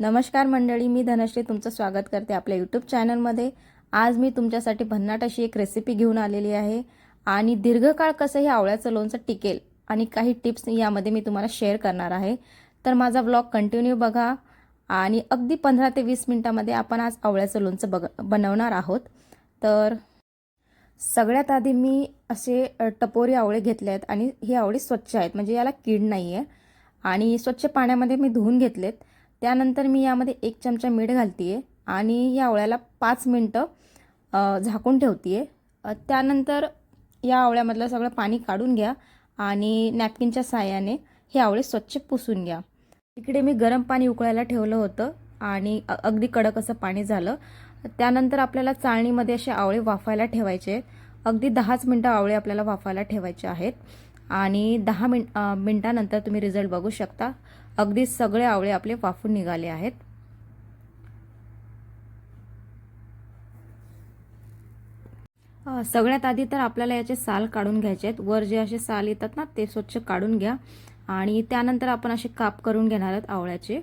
नमस्कार मंडळी मी धनश्री तुमचं स्वागत करते आपल्या यूट्यूब चॅनलमध्ये आज मी तुमच्यासाठी भन्नाट अशी एक रेसिपी घेऊन आलेली आहे आणि दीर्घकाळ कसं हे आवळ्याचं लोणचं टिकेल आणि काही टिप्स यामध्ये मी तुम्हाला शेअर करणार आहे. तर माझा ब्लॉग कंटिन्यू बघा आणि अगदी पंधरा ते वीस मिनटामध्ये आपण आज आवळ्याचं लोणचं बघ बनवणार आहोत. तर सगळ्यात आधी मी असे टपोरी आवळे घेतले आहेत आणि हे आवळे स्वच्छ आहेत म्हणजे याला कीड नाही आहे आणि स्वच्छ पाण्यामध्ये मी धुवून घेतलेत. त्यानंतर मी यामध्ये एक चमचा मीठ घालते आहे आणि या आवळ्याला पाच मिनटं झाकून ठेवते आहे त्यानंतर या आवळ्यामधलं सगळं पाणी काढून घ्या आणि नॅपकिनच्या साह्याने हे आवळे स्वच्छ पुसून घ्या. इकडे मी गरम पाणी उकळायला ठेवलं होतं आणि अगदी कडक असं पाणी झालं. त्यानंतर आपल्याला चाळणीमध्ये असे आवळे वाफायला ठेवायचे. आहेत. अगदी दहाच मिनटं आवळे आपल्याला वाफायला ठेवायचे आहेत आणि दहा मिन मिनटानंतर तुम्ही रिझल्ट बघू शकता. अगदी सगळे आवळे आपले वाफून निघाले आहेत. सगळ्यात आधी तर आपल्याला याचे साल काढून घ्यायचे आहेत. वर जे असे साल येतात ना ते स्वच्छ काढून घ्या. आणि त्यानंतर आपण असे काप करून घेणार आहोत आवळ्याचे.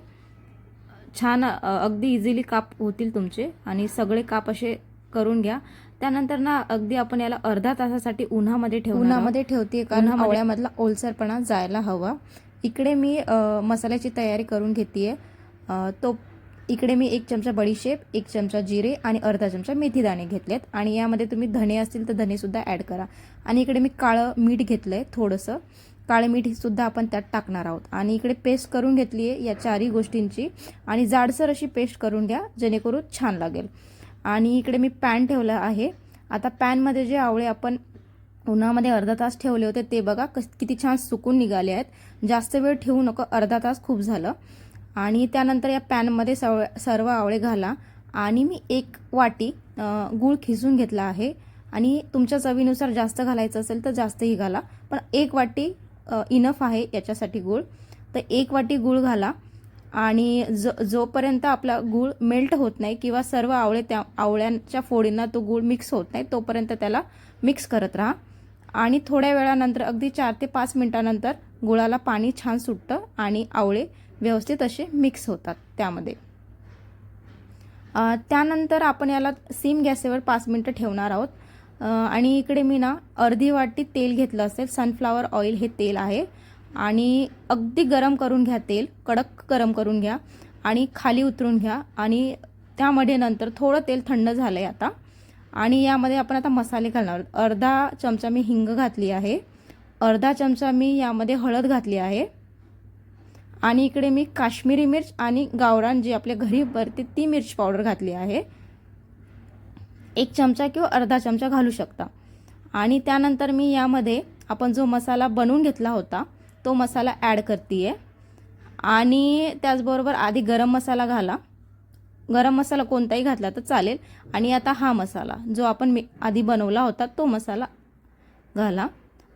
छान अगदी इझिली काप होतील तुमचे. आणि सगळे काप असे करून घ्या. त्यानंतर ना अगदी आपण याला अर्धा तासासाठी उन्हामध्ये ठेवू उन्हामध्ये ठेवते कारण आवळ्यामधला ओलसरपणा जायला हवा. इकडे मी मसाल्याची तयारी करून घेते आहे तो इकडे मी एक चमचा बडीशेप एक चमचा जिरे आणि अर्धा चमचा मेथीदाणे घेतलेत. आणि यामध्ये तुम्ही धने असतील तर धनेसुद्धा ॲड करा. आणि इकडे मी काळं मीठ घेतलं आहे थोडंसं. काळं मीठसुद्धा आपण त्यात टाकणार आहोत. आणि इकडे पेस्ट करून घेतली आहे या चारही गोष्टींची. आणि जाडसर अशी पेस्ट करून घ्या जेणेकरून छान लागेल. आणि इकडे मी पॅन ठेवलं आहे. आता पॅनमध्ये जे आवळे आपण उन्हामध्ये अर्धा तास ठेवले होते ते बघा कस किती छान सुकून निघाले आहेत. जास्त वेळ ठेवू नको अर्धा तास खूप झालं. आणि त्यानंतर या पॅनमध्ये सव सर्व आवळे घाला. आणि मी एक वाटी गूळ खिसून घेतला आहे. आणि तुमच्या चवीनुसार जास्त घालायचं असेल तर जास्तही घाला. पण एक वाटी इनफ आहे याच्यासाठी गूळ. तर एक वाटी गूळ घाला. आणि जो जोपर्यंत आपला गूळ मेल्ट होत नाही किंवा सर्व आवळे त्या आवळ्यांच्या फोडींना तो गूळ मिक्स होत नाही तोपर्यंत त्याला मिक्स करत राहा. आणि थोड्या वेळानंतर अगदी चार ते पाच मिनटानंतर गुळाला पाणी छान सुटतं आणि आवळे व्यवस्थित असे मिक्स होतात त्यामध्ये. त्यानंतर आपण याला सीम गॅसेवर पाच मिनटं ठेवणार आहोत. आणि इकडे मी ना अर्धी वाटी तेल घेतलं असेल सनफ्लावर ऑइल हे तेल आहे. आणि अगदी गरम करून घ्या तेल कडक गरम करून घ्या आणि खाली उतरून घ्या. आणि त्यामध्ये नंतर थोडं तेल थंड झालं आहे आता. आणि यामध्ये आपण आता मसाले घालणार अर्धा चमचा मी हिंग घातली आहे. अर्धा चमचा मी यामध्ये हळद घातली आहे. आणि इकडे मी काश्मीरी मिर्च आणि गावरान जी आपल्या घरी भरते ती मिर्च पावडर घातली आहे. एक चमचा किंवा अर्धा चमचा घालू शकता. आणि त्यानंतर मी यामध्ये आपण जो मसाला बनवून घेतला होता तो मसाला ॲड करते आहे आणि त्याचबरोबर आधी गरम मसाला घाला. गरम मसाला कोणताही घातला तर चालेल. आणि आता हा मसाला जो आपण मी आधी बनवला होता तो मसाला घाला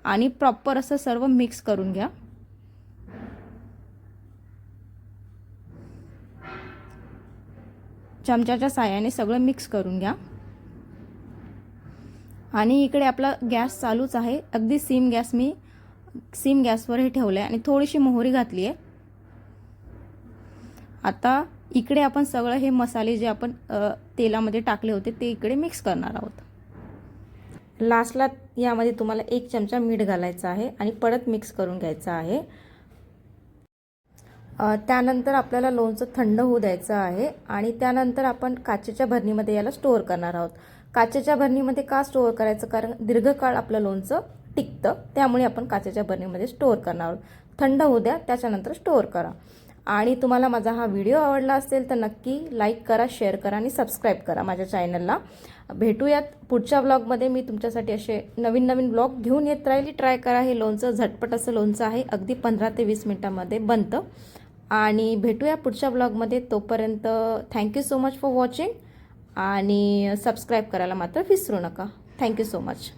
आणि प्रॉपर असं सर्व मिक्स करून घ्या. चमच्याच्या साह्याने सगळं मिक्स करून घ्या. आणि इकडे आपला गॅस चालूच आहे. अगदी सिम गॅस मी सिम गॅसवर हे ठेवलं आहे आणि थोडीशी मोहरी घातली आहे आता इकडे आपण सगळं हे मसाले जे आपण तेलामध्ये टाकले होते ते इकडे मिक्स करणार आहोत. लास्टला यामध्ये तुम्हाला एक चमचा मीठ घालायचं आहे आणि परत मिक्स करून घ्यायचं आहे. त्यानंतर आपल्याला लोणचं थंड होऊ द्यायचं आहे आणि त्यानंतर आपण काचेच्या भरणीमध्ये याला स्टोअर करणार आहोत. काचेच्या भरणीमध्ये का स्टोअर करायचं? कारण दीर्घकाळ आपलं लोणचं टिकतं त्यामुळे आपण काचेच्या भरणीमध्ये स्टोअर करणार आहोत. थंड होऊ द्या त्याच्यानंतर स्टोअर करा. आणि तुम्हाला माझा हा व्हिडिओ आवडला असेल तर नक्की लाईक करा शेअर करा आणि सबस्क्राईब करा माझ्या चॅनलला. भेटूयात पुढच्या ब्लॉगमध्ये मी तुमच्यासाठी असे नवीन नवीन ब्लॉग घेऊन येत राहिली. ट्राय करा. हे लोणचं झटपट असं लोणचं आहे. अगदी पंधरा ते वीस मिनटामध्ये बनतं. आणि भेटूया पुढच्या ब्लॉगमध्ये तोपर्यंत thank you so much for watching आणि सबस्क्राईब करायला मात्र विसरू नका. Thank you so much